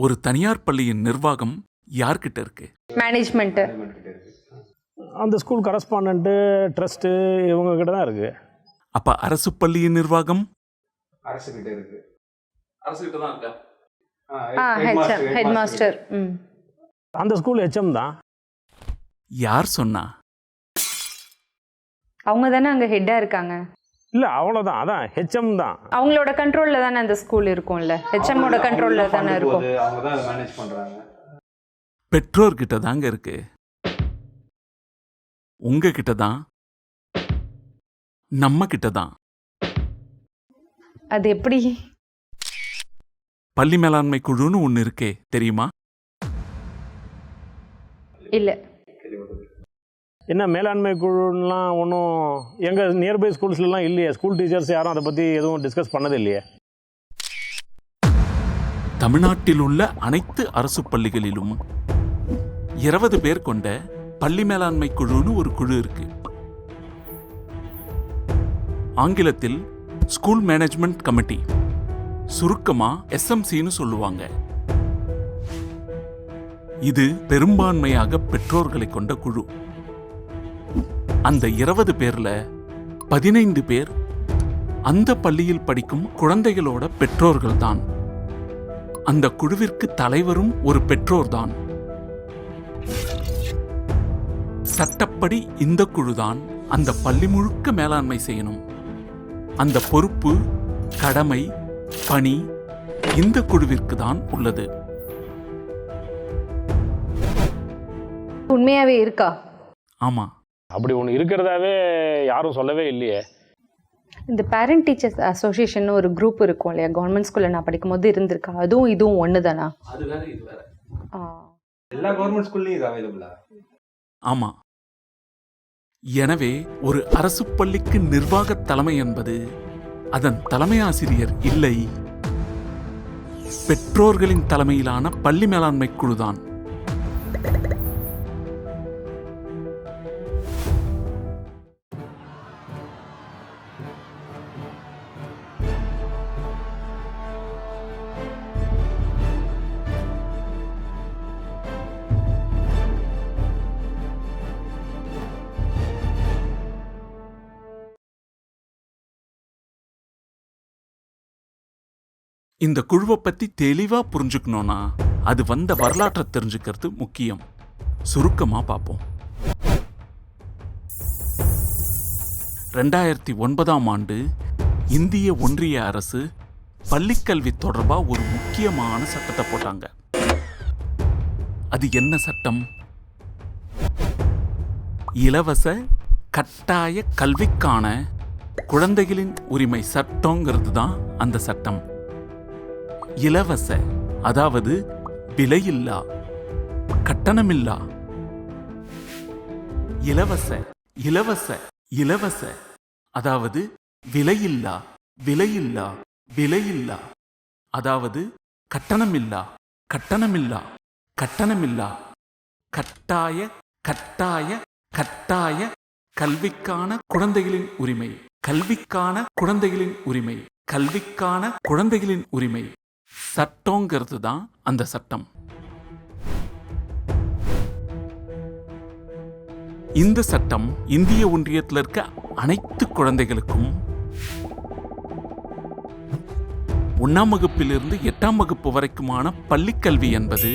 ஒரு தனியார் பள்ளியின் நிர்வாகம் யார்கிட்ட இருக்கு? மேனேஜ்மெண்ட்டு அந்த ஸ்கூல் கரஸ்பாண்டன்ட்டு ட்ரஸ்ட்டு இவங்க கிட்ட தான் இருக்குது அப்ப அரசு பள்ளியின் நிர்வாகம்? அரசு கிட்ட இருக்கு? அரசு கிட்ட தான் இருக்கா ஹெட் மாஸ்டர் ம். அந்த ஸ்கூல் ஹெச்எம் தான். யார் சொன்னா? அவங்க தானே அங்கே ஹெட்டாக இருக்காங்க. இல்லை அவ்வளோதான் அதான் ஹெச்எம் தான். அவங்களோட கண்ட்ரோலில் தானே அந்த ஸ்கூல் இருக்கும்ல? ஹெச்எம்மோட கண்ட்ரோலில் தானே இருக்கும். அவங்க தான் மேனேஜ் பண்றாங்க. பெற்றோர்கிட்ட தாங்க இருக்கு. உங்ககிட்ட தான். நம்ம கிட்ட தான். அது எப்படி? பள்ளி மேலாண்மை குழுன்னு ஒன்று இருக்கே தெரியுமா? இல்லை. என்ன மேலாண்மை குழுலாம் ஒன்றும் எங்கள் நியர்பை ஸ்கூல்ஸ்லாம் இல்லையே. ஸ்கூல் டீச்சர்ஸ் யாரும் அதை பற்றி எதுவும் டிஸ்கஸ் பண்ணது இல்லையே? தமிழ்நாட்டில் உள்ள அனைத்து அரசு பள்ளிகளிலும் இருபது பேர் கொண்ட பள்ளி மேலாண்மை குழுன்னு ஒரு குழு இருக்கு. ஆங்கிலத்தில் ஸ்கூல் மேனேஜ்மெண்ட் கமிட்டி சுருக்கமா எஸ்எம்சின்னு சொல்லுவாங்க. இது பெரும்பான்மையாக பெற்றோர்களை கொண்ட குழு. அந்த இருபது பேர்ல பதினைந்து பேர் அந்த பள்ளியில் படிக்கும் குழந்தைகளோட பெற்றோர்கள் தான் அந்த குழுவிற்கு தலைவரும் ஒரு பெற்றோர்தான். சட்டப்படி இந்த குழுதான் அந்த பள்ளி முழுக்க மேலாண்மை செய்யணும். அந்த பொறுப்பு கடமை பணி இந்த குழுவிற்கு தான் உள்ளது. உண்மையாகவே இருக்கா? ஆமா. அப்படி ஒன்று இருக்கிறதாவே யாரும் சொல்லவே இல்லையே. இந்த பேரண்ட் டீச்சர்ஸ் அசோசியேஷன் ஒரு குரூப் இருக்கும் இல்லையா? கவர்மெண்ட் ஸ்கூலில் நான் படிக்கும்போது இருந்திருக்கா. அதுவும் இதுவும் ஒன்று தானா அது வேற இது வேற. எல்லா கவர்மெண்ட் ஸ்கூல்லையும் இது அவைலபிளா ஆமா. எனவே ஒரு அரசு பள்ளிக்கு நிர்வாக தலைமை என்பது அதன் தலைமை ஆசிரியர் இல்லை. பெற்றோர்களின் தலைமையிலான பள்ளி மேலாண்மை குழுதான். இந்த குழுவை பத்தி தெளிவா புரிஞ்சுக்கணும்னா அது வந்த வரலாற்றை தெரிஞ்சுக்கிறது முக்கியம். சுருக்கமா பார்ப்போம் ரெண்டாயிரத்தி ஒன்பதாம் ஆண்டு இந்திய ஒன்றிய அரசு பள்ளிக்கல்வி தொடர்பாக ஒரு முக்கியமான சட்டத்தை போட்டாங்க. அது என்ன சட்டம்? இலவச கட்டாய கல்விக்கான குழந்தைகளின் உரிமை சட்டங்கிறது தான் அந்த சட்டம். இலவச அதாவது விலையில்லா கட்டணமில்லா. இலவச இலவச இலவச அதாவது விலையில்லா விலையில்லா விலையில்லா. அதாவது கட்டணமில்லா கட்டணமில்லா கட்டணமில்லா. கட்டாய கட்டாய கட்டாய கல்விக்கான குழந்தைகளின் உரிமை கல்விக்கான குழந்தைகளின் உரிமை கல்விக்கான குழந்தைகளின் உரிமை. சட்டங்கிறது தான் அந்த சட்டம். இந்த சட்டம் இந்திய ஒன்றியத்தில் இருக்க அனைத்து குழந்தைகளுக்கும் ஒன்றாம் வகுப்பிலிருந்து எட்டாம் வகுப்பு வரைக்குமான பள்ளிக்கல்வி என்பது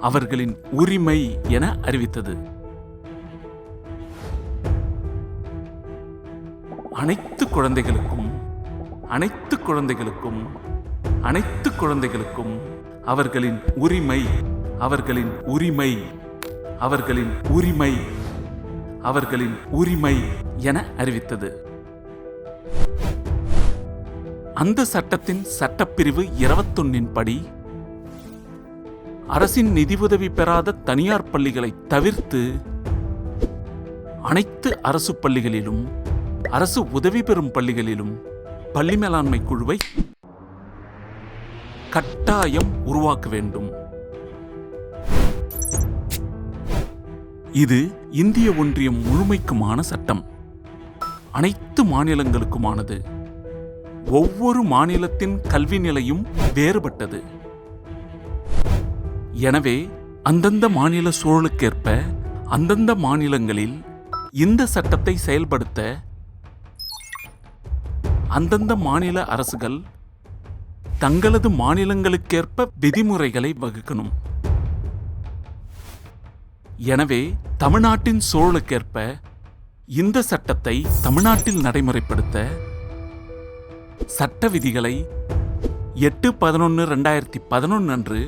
அவர்களின் உரிமை என அறிவித்தது. அனைத்து குழந்தைகளுக்கும் அனைத்து குழந்தைகளுக்கும் அனைத்து குழந்தைகளுக்கும் அவர்களின் உரிமை அவர்களின் உரிமை அவர்களின் உரிமை அவர்களின் உரிமை என அறிவித்தது. அந்த சட்டத்தின் சட்டப்பிரிவு இருபத்தொன்னின் படி அரசின் நிதியுதவி பெறாத தனியார் பள்ளிகளை தவிர்த்து அனைத்து அரசு பள்ளிகளிலும் அரசு உதவி பெறும் பள்ளிகளிலும் பள்ளி மேலாண்மை குழுவை கட்டாயம் உருவாக்க வேண்டும். இது இந்திய ஒன்றியம் முழுமைக்குமான சட்டம். அனைத்து மாநிலங்களுக்குமானது. ஒவ்வொரு மாநிலத்தின் கல்வி நிலையும் வேறுபட்டது. எனவே அந்தந்த மாநில சூழலுக்கேற்ப அந்தந்த மாநிலங்களில் இந்த சட்டத்தை செயல்படுத்த அந்தந்த மாநில அரசுகள் தங்களது மாநிலங்களுக்கேற்ப விதிமுறைகளை வகுக்கணும். எனவே தமிழ்நாட்டின் சூழலுக்கேற்ப இந்த சட்டத்தை தமிழ்நாட்டில் நடைமுறைப்படுத்த சட்ட விதிகளை எட்டு பதினொன்று ரெண்டாயிரத்தி பதினொன்று அன்று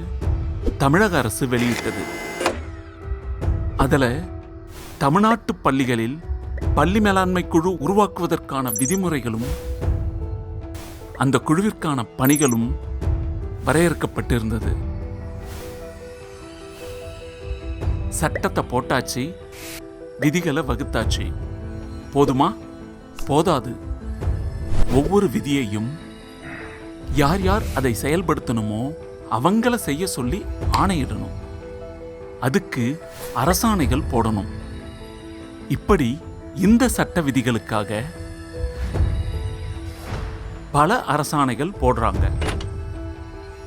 தமிழக அரசு வெளியிட்டது. அதில் தமிழ்நாட்டு பள்ளிகளில் பள்ளி மேலாண்மை குழு உருவாக்குவதற்கான விதிமுறைகளும் அந்த குழுவிற்கான பணிகளும் வரையறுக்கப்பட்டிருந்தது. சட்டத்தை போட்டாச்சு விதிகளை வகுத்தாச்சு. போதுமா? போதாது. ஒவ்வொரு விதியையும் யார் யார் அதை செயல்படுத்தணுமோ அவங்கள செய்ய சொல்லி ஆணையிடணும். அதுக்கு அரசாணைகள் போடணும். இப்படி இந்த சட்ட விதிகளுக்காக பல அரசாணைகள் போடுறாங்க.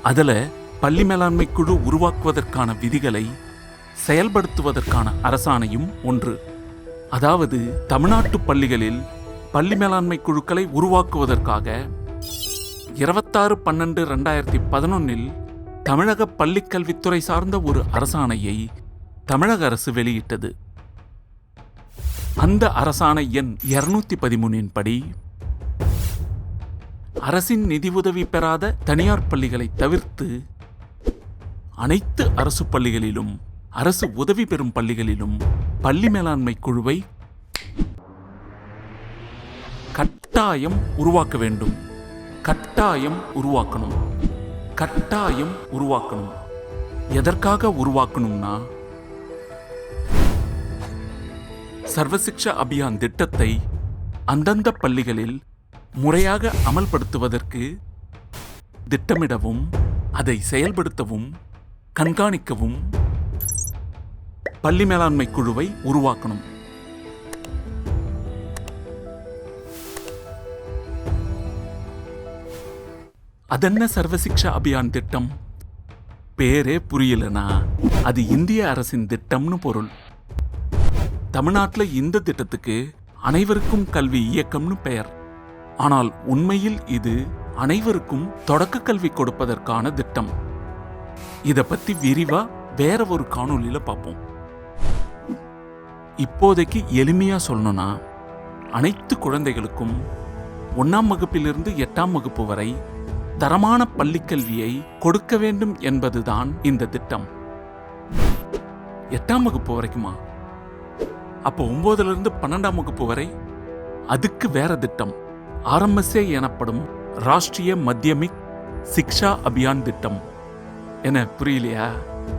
அதில் பள்ளி மேலாண்மை குழு உருவாக்குவதற்கான விதிகளை செயல்படுத்துவதற்கான அரசாணையும் ஒன்று. அதாவது தமிழ்நாட்டு பள்ளிகளில் பள்ளி மேலாண்மை குழுக்களை உருவாக்குவதற்காக இருபத்தாறு பன்னெண்டு ரெண்டாயிரத்தி பதினொன்னில் தமிழக பள்ளிக்கல்வித்துறை சார்ந்த ஒரு அரசாணையை தமிழக அரசு வெளியிட்டது. அந்த அரசாணை எண் இருநூத்தி பதிமூணின் படி அரசின் நிதி உதவி பெறாத தனியார் பள்ளிகளை தவிர்த்து அனைத்து அரசு பள்ளிகளிலும் அரசு உதவி பெறும் பள்ளிகளிலும் பள்ளி மேலாண்மை குழுவை கட்டாயம் உருவாக்க வேண்டும். கட்டாயம் உருவாக்கணும். கட்டாயம் உருவாக்கணும். எதற்காக உருவாக்கணும்னா சர்வசிக்ஷா அபியான் திட்டத்தை அந்தந்த பள்ளிகளில் முறையாக அமல்படுத்துவதற்கு திட்டமிடவும் அதை செயல்படுத்தவும் கண்காணிக்கவும் பள்ளி மேலாண்மை குழுவை உருவாக்கணும். அதென்ன சர்வசிக்ஷா அபியான் திட்டம்? பேரே புரியலனா? அது இந்திய அரசின் திட்டம்னு பொருள். தமிழ்நாட்டில் இந்த திட்டத்துக்கு அனைவருக்கும் கல்வி இயக்கம்னு பெயர். ஆனால் உண்மையில் இது அனைவருக்கும் தொடக்க கல்வி கொடுப்பதற்கான திட்டம். இதை பத்தி விரிவா வேற ஒரு காணொலியில பார்ப்போம். இப்போதைக்கு எளிமையா சொல்லணும்னா அனைத்து குழந்தைகளுக்கும் ஒன்றாம் வகுப்பிலிருந்து எட்டாம் வகுப்பு வரை தரமான பள்ளிக்கல்வியை கொடுக்க வேண்டும் என்பதுதான் இந்த திட்டம். எட்டாம் வகுப்பு வரைக்குமா? அப்போ ஒன்பதுல இருந்து பன்னெண்டாம் வகுப்பு வரை அதுக்கு வேற திட்டம். ஆர்எம்எஸ்ஏ எனப்படும் ராஷ்டிரிய மத்தியமிக் சிக்ஷா அபியான் திட்டம். என்ன புரியலையா?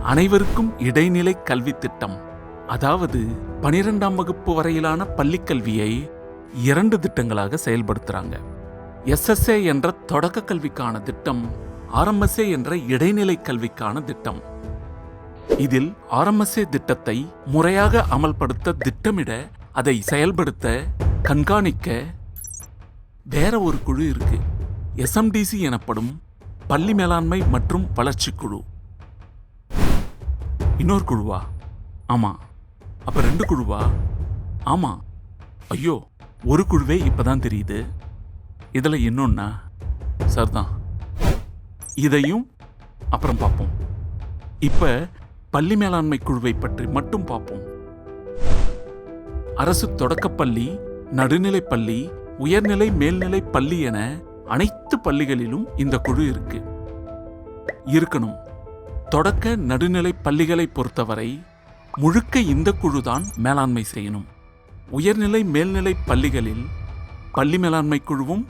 அனைவருக்கும் இடைநிலை கல்வி திட்டம். அதாவது பனிரெண்டாம் வகுப்பு வரையிலான பள்ளிக்கல்வியை இரண்டு திட்டங்களாக செயல்படுத்துகிறாங்க எஸ்எஸ்ஏ என்ற தொடக்க கல்விக்கான திட்டம் ஆர்எம்எஸ்ஏ என்ற இடைநிலை கல்விக்கான திட்டம். இதில் ஆர்எம்எஸ்ஏ திட்டத்தை முறையாக அமல்படுத்த திட்டமிட அதை செயல்படுத்த கண்காணிக்க வேற ஒரு குழு இருக்கு. எஸ்எம்டிசி எனப்படும் பள்ளி மேலாண்மை மற்றும் வளர்ச்சி குழு. இன்னொரு குழுவா? ஆமாம் அப்போ ரெண்டு குழுவா? ஆமாம் ஐயோ ஒரு குழுவே இப்பதான் தெரியுது. இதில் இன்னொன்னா? சரிதான். இதையும் அப்புறம் பார்ப்போம். இப்போ பள்ளி மேலாண்மை குழுவை பற்றி மட்டும் பார்ப்போம். அரசு தொடக்கப்பள்ளி நடுநிலைப்பள்ளி உயர்நிலை மேல்நிலை பள்ளி என அனைத்து பள்ளிகளிலும் இந்த குழு இருக்கு. இருக்கணும். தொடக்க நடுநிலை பள்ளிகளை பொறுத்தவரை முழுக்க இந்த குழுதான் மேலாண்மை செய்யணும். உயர்நிலை மேல்நிலை பள்ளிகளில் பள்ளி மேலாண்மை குழுவும்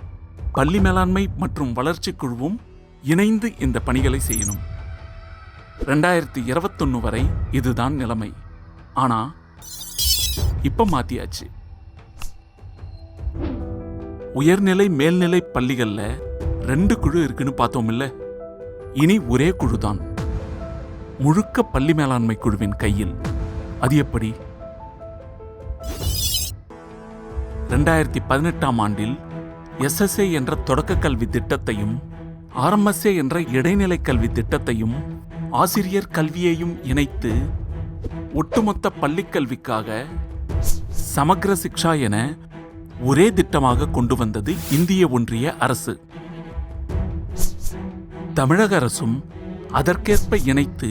பள்ளி மேலாண்மை மற்றும் வளர்ச்சி குழுவும் இணைந்து இந்த பணிகளை செய்யணும். ரெண்டாயிரத்தி இருபத்தொன்னு வரை இதுதான் நிலைமை ஆனா இப்ப மாத்தியாச்சு உயர்நிலை மேல்நிலை பள்ளிகளில் ரெண்டு குழு இருக்குன்னு பார்த்தோம் இல்லை இனி ஒரே குழு தான் முழுக்க பள்ளி மேலாண்மை குழுவின் கையில். அது எப்படி? ரெண்டாயிரத்தி பதினெட்டாம் ஆண்டில் எஸ்எஸ்ஏ என்ற தொடக்க கல்வி திட்டத்தையும் ஆர்எம்எஸ்ஏ என்ற இடைநிலை கல்வி திட்டத்தையும் ஆசிரியர் கல்வியையும் இணைத்து ஒட்டுமொத்த பள்ளிக் கல்விக்காக சமக்ர சிக்ஷா என ஒரே திட்டமாக கொண்டு வந்தது இந்திய ஒன்றிய அரசு. தமிழக அரசும் அதற்கேற்ப இணைத்து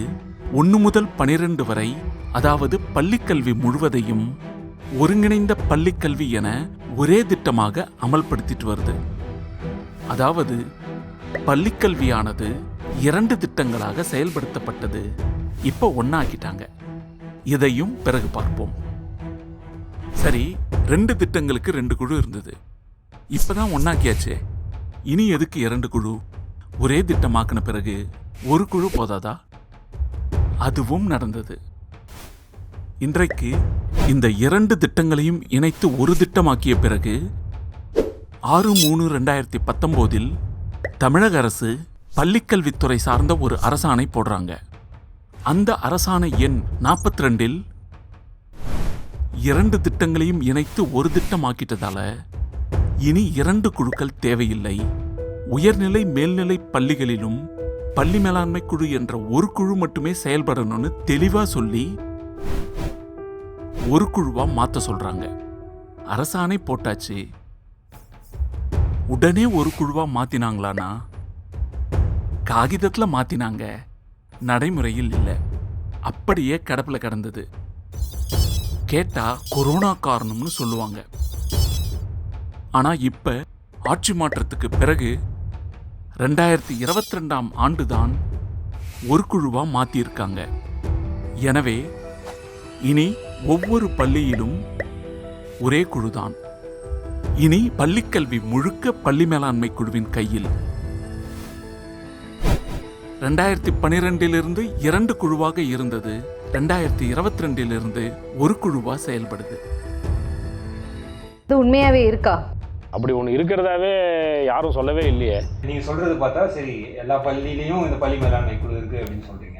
ஒன்று முதல் பனிரெண்டு வரை அதாவது பள்ளிக்கல்வி முழுவதையும் ஒருங்கிணைந்த பள்ளிக்கல்வி என ஒரே திட்டமாக அமல்படுத்திட்டு வருது. அதாவது பள்ளிக்கல்வியானது இரண்டு திட்டங்களாக செயல்படுத்தப்பட்டது. இப்போ ஒன்றாக்கிட்டாங்க இதையும் பிறகு பார்ப்போம். சரி ரெண்டு திட்டங்களுக்கு ரெண்டு குழு இருந்தது. இப்பதான் ஒன்னாக்கியாச்சே இனி எதுக்கு இரண்டு குழு? ஒரே திட்டமாக்கின பிறகு ஒரு குழு போதாதா? அதுவும் நடந்தது. இன்றைக்கு இந்த இரண்டு திட்டங்களையும் இணைத்து ஒரு திட்டமாக்கிய பிறகு ஆறு மூணு ரெண்டாயிரத்தி பத்தொம்போதில் தமிழக அரசு பள்ளிக்கல்வித்துறை சார்ந்த ஒரு அரசாணை போடுறாங்க. அந்த அரசாணை எண் நாற்பத்தி ரெண்டில் இரண்டு திட்டங்களையும் இணைத்து ஒரு திட்டமாக்கிட்டதால இனி இரண்டு குழுக்கள் தேவையில்லை. உயர்நிலை மேல்நிலை பள்ளிகளிலும் பள்ளி மேலாண்மை குழு என்ற ஒரு குழு மட்டுமே செயல்படணும்னு தெளிவா சொல்லி ஒரு குழுவா மாத்த சொல்றாங்க. அரசாணை போட்டாச்சு. உடனே ஒரு குழுவா மாத்தினாங்களானா? காகிதத்தில் மாத்தினாங்க. நடைமுறையில் இல்லை. அப்படியே கடப்பில் கடந்தது. கேட்டால் கொரோனா காரணம்னு சொல்லுவாங்க. ஆனால் இப்போ ஆட்சி மாற்றத்துக்கு பிறகு ரெண்டாயிரத்தி இருபத்தி ரெண்டாம் ஆண்டுதான் ஒரு குழுவாக மாற்றியிருக்காங்க எனவே இனி ஒவ்வொரு பள்ளியிலும் ஒரே குழுதான். இனி பள்ளிக்கல்வி முழுக்க பள்ளி மேலாண்மை குழுவின் கையில் ரெண்டாயிரத்தி பனிரெண்டிலிருந்து இரண்டு குழுவாக இருந்தது. ரெண்டாயிரத்தி இருபத்தி ரெண்டிலிருந்து ஒரு குழுவா செயல்படுது. இது உண்மையாவே இருக்கா? அப்படி ஒன்று இருக்கிறதாவே யாரும் சொல்லவே இல்லையே. நீங்க சொல்றது பார்த்தா சரி எல்லா பள்ளியிலயும் இந்த பள்ளி மேலாண்மை குழு இருக்கு அப்படின்னு சொல்றீங்க.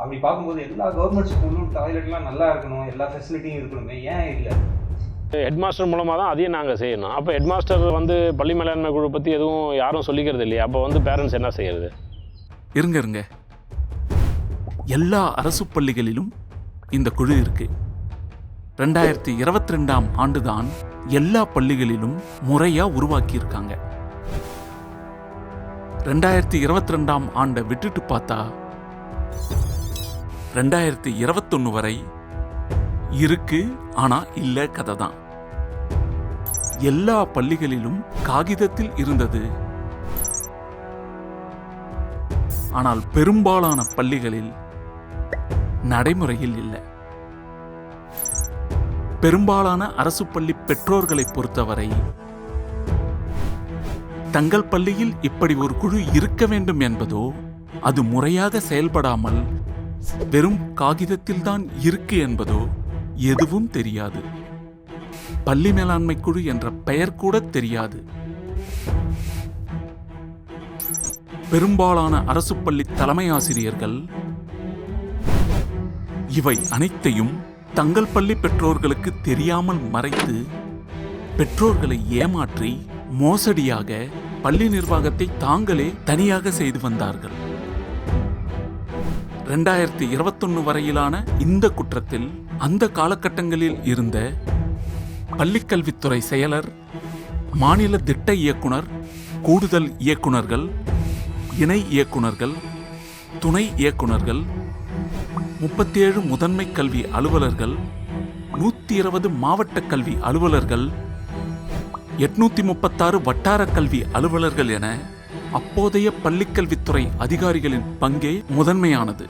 அப்படி பார்க்கும்போது எல்லா கவர்மெண்ட் ஸ்கூலும் டாய்லெட்லாம் நல்லா இருக்கணும் எல்லா ஃபெசிலிட்டியும் இருக்கணுமே ஏன் இல்லை? ஹெட் மாஸ்டர் மூலமாக தான் அதையும் நாங்கள் செய்யணும். அப்போ ஹெட் மாஸ்டர் வந்து பள்ளி மேலாண்மை குழு பற்றி எதுவும் யாரும் சொல்லிக்கிறது இல்லையா. அப்போ வந்து பேரண்ட்ஸ் என்ன செய்யறது? இருங்க இருங்க. எல்லா அரசு பள்ளிகளிலும் இந்த குழு இருக்கு. ரெண்டாயிரத்தி இருபத்தி ரெண்டாம் ஆண்டுதான் எல்லா பள்ளிகளிலும் முறையா உருவாக்கியிருக்காங்க. ரெண்டாயிரத்தி இருபத்தி ரெண்டாம் ஆண்டை விட்டுட்டு பார்த்தா ரெண்டாயிரத்தி இருபத்தொன்னு வரை இருக்கு ஆனா இல்ல கதை தான் எல்லா பள்ளிகளிலும் காகிதத்தில் இருந்தது ஆனால் பெரும்பாலான பள்ளிகளில் நடைமுறையில் இல்லை. பெரும்பாலான அரசு பள்ளி பெற்றோர்களை பொறுத்தவரை தங்கள் பள்ளியில் இப்படி ஒரு குழு இருக்க வேண்டும் என்பதோ அது முறையாக செயல்படாமல் வெறும் காகிதத்தில்தான் இருக்கு என்பதோ எதுவும் தெரியாது. பள்ளி மேலாண்மை குழு என்ற பெயர் கூட தெரியாது. பெரும்பாலான அரசு பள்ளி தலைமை ஆசிரியர்கள். இவை அனைத்தையும் தங்கள் பள்ளி பெற்றோர்களுக்கு தெரியாமல் மறைத்து பெற்றோர்களை ஏமாற்றி மோசடியாக பள்ளி நிர்வாகத்தை தாங்களே தனியாக செய்து வந்தார்கள். ரெண்டாயிரத்தி இருபத்தொன்னு வரையிலான இந்த குற்றத்தில் அந்த காலகட்டங்களில் இருந்த பள்ளிக்கல்வித்துறை செயலர் மாநில திட்ட இயக்குனர் கூடுதல் இயக்குனர்கள் இணை இயக்குனர்கள் துணை இயக்குனர்கள் முப்பத்தேழு முதன்மை கல்வி அலுவலர்கள் நூற்றி இருபது மாவட்ட கல்வி அலுவலர்கள் எட்நூற்றி முப்பத்தாறு வட்டார கல்வி அலுவலர்கள் என அப்போதைய பள்ளிக்கல்வித்துறை அதிகாரிகளின் பங்கே முதன்மையானது.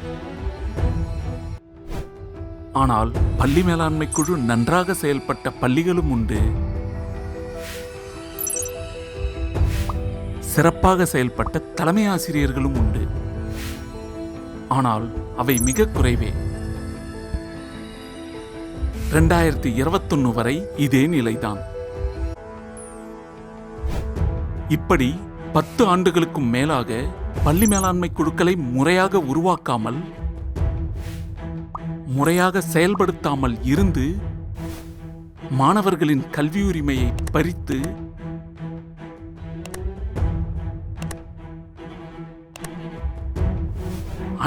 ஆனால் பள்ளி மேலாண்மை குழு நன்றாக செயல்பட்ட பள்ளிகளும் உண்டு. சிறப்பாக செயல்பட்ட தலைமை ஆசிரியர்களும் உண்டு. ஆனால் அவை மிக குறைவே. ரெண்டாயிரத்தி இருபத்தொன்னு வரை இதே நிலைதான். இப்படி பத்து ஆண்டுகளுக்கும் மேலாக பள்ளி மேலாண்மை குழுக்களை முறையாக உருவாக்காமல் முறையாக செயல்படுத்தாமல் இருந்து மாணவர்களின் கல்வி உரிமையை பறித்து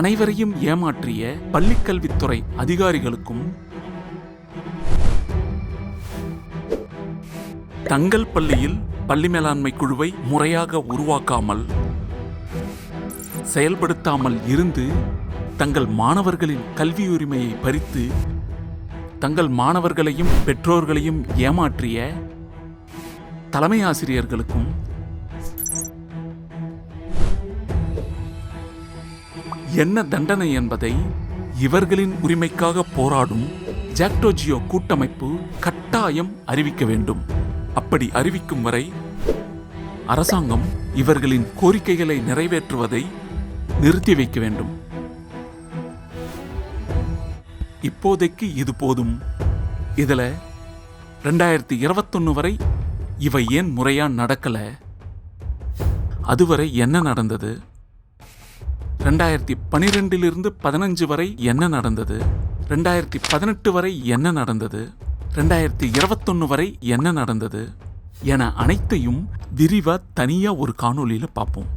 அனைவரையும் ஏமாற்றிய பள்ளிக்கல்வித்துறை அதிகாரிகளுக்கும் தங்கள் பள்ளியில் பள்ளி மேலாண்மை குழுவை முறையாக உருவாக்காமல் செயல்படுத்தாமல் இருந்து தங்கள் மாணவர்களின் கல்வி உரிமையை பறித்து தங்கள் மாணவர்களையும் பெற்றோர்களையும் ஏமாற்றிய தலைமை ஆசிரியர்களுக்கும் என்ன தண்டனை என்பதை இவர்களின் உரிமைக்காக போராடும் ஜாக்டோஜியோ கூட்டமைப்பு கட்டாயம் அறிவிக்க வேண்டும். அப்படி அறிவிக்கும் வரை அரசாங்கம் இவர்களின் கோரிக்கைகளை நிறைவேற்றுவதை நிறுத்தி வைக்க வேண்டும். இப்போதைக்கு இது போதும். இதில் ரெண்டாயிரத்தி இருபத்தொன்னு வரை இவை ஏன் முறையாக நடக்கலை? அதுவரை என்ன நடந்தது? ரெண்டாயிரத்தி பனிரெண்டிலிருந்து பதினஞ்சு வரை என்ன நடந்தது? ரெண்டாயிரத்தி பதினெட்டு வரை என்ன நடந்தது? ரெண்டாயிரத்தி இருபத்தொன்னு வரை என்ன நடந்தது? என அனைத்தையும் விரிவா தனியா ஒரு காணொளியில பார்ப்போம்.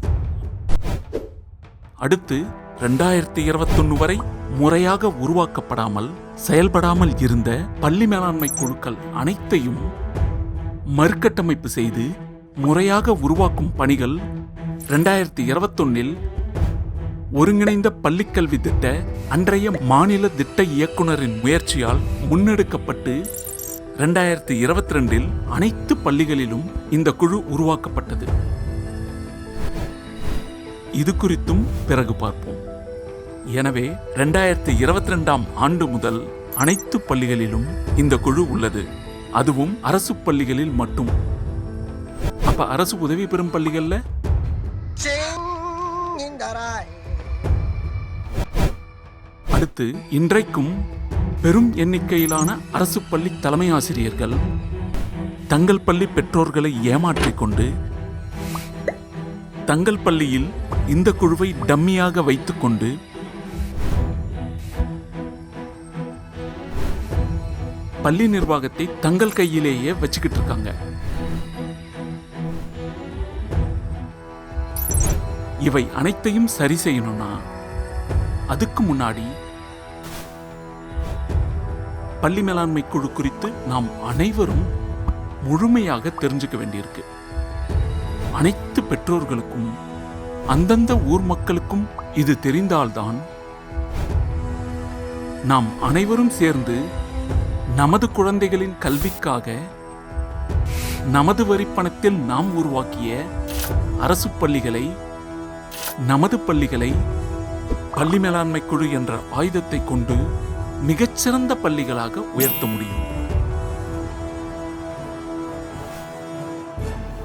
அடுத்து ரெண்டாயிரத்தி இருபத்தொன்னு வரை முறையாக உருவாக்கப்படாமல் செயல்படாமல் இருந்த பள்ளி மேலாண்மை குழுக்கள் அனைத்தையும் மறுகட்டமைப்பு செய்து முறையாக உருவாக்கும் பணிகள் ரெண்டாயிரத்தி இருபத்தொன்னில் ஒருங்கிணைந்த பள்ளிக்கல்வி திட்ட அன்றைய மாநில திட்ட இயக்குனரின் முயற்சியால் முன்னெடுக்கப்பட்டு ரெண்டாயிரத்தி இருபத்தி ரெண்டில் அனைத்து பள்ளிகளிலும் இந்த குழு உருவாக்கப்பட்டது. இது குறித்தும் பிறகு பார்ப்போம். எனவே ரெண்டாயிரத்தி இருபத்தி ரெண்டாம் ஆண்டு முதல் அனைத்து பள்ளிகளிலும் இந்த குழு உள்ளது. அதுவும் அரசு பள்ளிகளில் மட்டும். அப்ப அரசு உதவி பெறும் பள்ளிகள்ல? அடுத்து இன்றைக்கும் பெரும் எண்ணிக்கையிலான அரசு பள்ளி தலைமை ஆசிரியர்கள் தங்கள் பள்ளி பெற்றோர்களை ஏமாற்றிக்கொண்டு தங்கள் பள்ளியில் இந்த குழுவை டம்மியாக வைத்துக்கொண்டு பள்ளி நிர்வாகத்தை தங்கள் கையிலேயே வச்சுக்கிட்டு இருக்காங்க. இவை அனைத்தையும் சரி செய்யணும்னா அதுக்கு முன்னாடி பள்ளி மேலாண்மை குழு குறித்து நாம் அனைவரும் முழுமையாக தெரிஞ்சுக்க வேண்டியிருக்கு. அனைத்து பெற்றோர்களுக்கும் அந்தந்த ஊர் மக்களுக்கும் இது தெரிந்தால்தான் நாம் அனைவரும் சேர்ந்து நமது குழந்தைகளின் கல்விக்காக நமது வரிப்பணத்தில் நாம் உருவாக்கிய அரசு பள்ளிகளை நமது பள்ளிகளை பள்ளி மேலாண்மை குழு என்ற ஆயுதத்தை கொண்டு மிகச்சிறந்த பள்ளிகளாக உயர்த்த முடியும்.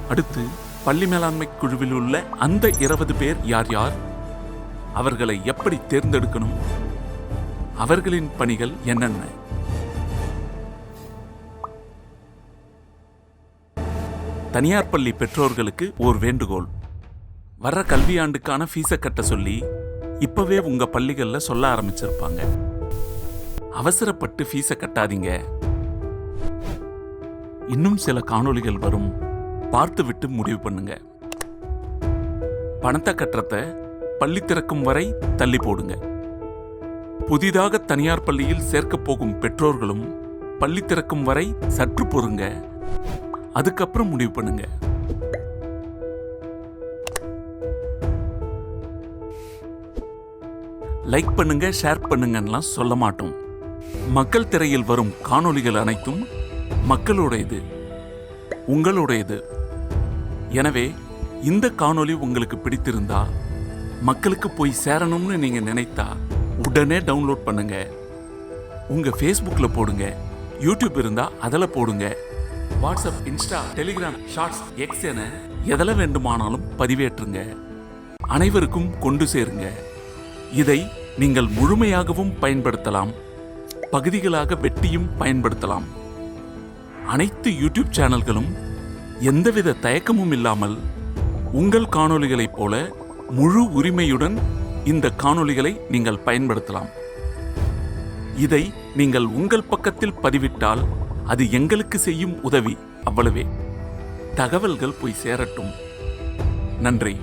அடுத்து பள்ளி மேலாண்மை குழுவில் உள்ள அந்த இருபது பேர் யார் யார்? அவர்களை எப்படி தேர்ந்தெடுக்கணும்? அவர்களின் பணிகள் என்னென்ன? தனியார் பள்ளி பெற்றோர்களுக்கு ஓர் வேண்டுகோள். வர்ற கல்வியாண்டுக்கான ஃபீஸை கட்ட சொல்லி இப்பவே உங்க பள்ளிகளில் சொல்ல ஆரம்பிச்சிருப்பாங்க. அவசரப்பட்டு ஃபீஸை கட்டாதீங்க. இன்னும் சில காணொளிகள் வரும். பார்த்துவிட்டு முடிவு பண்ணுங்க. பணத்தை கட்டுறத பள்ளி திறக்கும் வரை தள்ளி போடுங்க. புதிதாக தனியார் பள்ளியில் சேர்க்கப் போகும் பெற்றோர்களும் பள்ளி திறக்கும் வரை சற்று பொறுங்க. அதுக்கப்புறம் முடிவு பண்ணுங்க. லைக் பண்ணுங்க ஷேர் பண்ணுங்கன்னெலாம் சொல்ல மாட்டோம். மக்கள் திரையில் வரும் காணொளிகள் அனைத்தும் மக்களுடையது உங்களுடையது. எனவே இந்த காணொளி உங்களுக்கு பிடித்திருந்தா மக்களுக்கு போய் சேரணும்னு நீங்க நினைத்தா உடனே டவுன்லோட் பண்ணுங்க. உங்க ஃபேஸ்புக்கில் போடுங்க யூடியூப் இருந்தா அதில் போடுங்க. WhatsApp Insta Telegram shorts X என எதில் வேண்டுமானாலும் பதிவேற்றுங்க. அனைவருக்கும் கொண்டு சேருங்க. இதை நீங்கள் முழுமையாகவும் பயன்படுத்தலாம். பகுதிகளாக வெட்டியும் பயன்படுத்தலாம். அனைத்து யூடியூப் சேனல்களும் எந்தவித தயக்கமும் இல்லாமல் உங்கள் காணொளிகளைப் போல முழு உரிமையுடன் இந்த காணொளிகளை நீங்கள் பயன்படுத்தலாம். இதை நீங்கள் உங்கள் பக்கத்தில் பதிவிட்டால் அது எங்களுக்கு செய்யும் உதவி அவ்வளவே. தகவல்கள் போய் சேரட்டும். நன்றி.